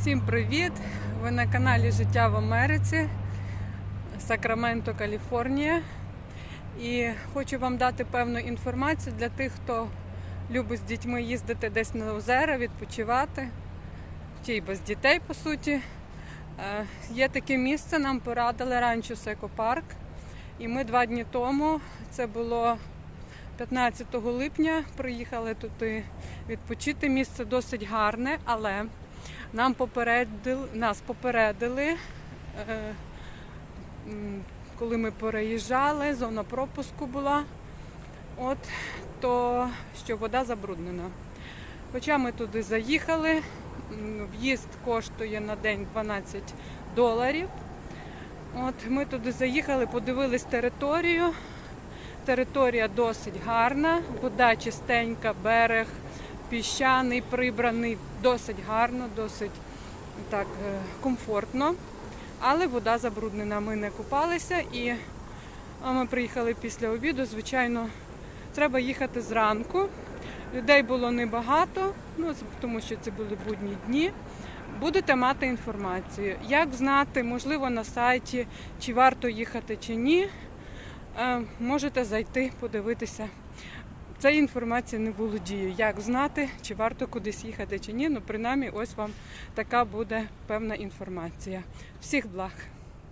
Всім привіт! Ви на каналі Життя в Америці, Сакраменто, Каліфорнія. І хочу вам дати певну інформацію для тих, хто любить з дітьми їздити десь на озера, відпочивати, чи й без дітей, по суті. Е, Є таке місце, нам порадили ранчо Секопарк. І ми два дні тому, це було 15 липня, приїхали туди відпочити. Місце досить гарне, але нам попередили, нас попередили, е, коли ми переїжджали, зона пропуску була, от, то що вода забруднена. Хоча ми туди заїхали, в'їзд коштує на день 12 доларів. От ми туди заїхали, подивились територію. Територія досить гарна, вода чистенька, берег піщаний, прибраний, досить гарно, досить так е, комфортно. Але вода забруднена. Ми не купалися і ми приїхали після обіду. Звичайно, треба їхати зранку. Людей було небагато, ну, тому що це були будні дні. Будете мати інформацію. Як знати, можливо, на сайті, чи варто їхати, чи ні. Е, Можете зайти, подивитися. Цієї інформації не володію. Як знати, чи варто кудись їхати, чи ні. Ну, принаймні, ось вам така буде певна інформація. Всіх благ!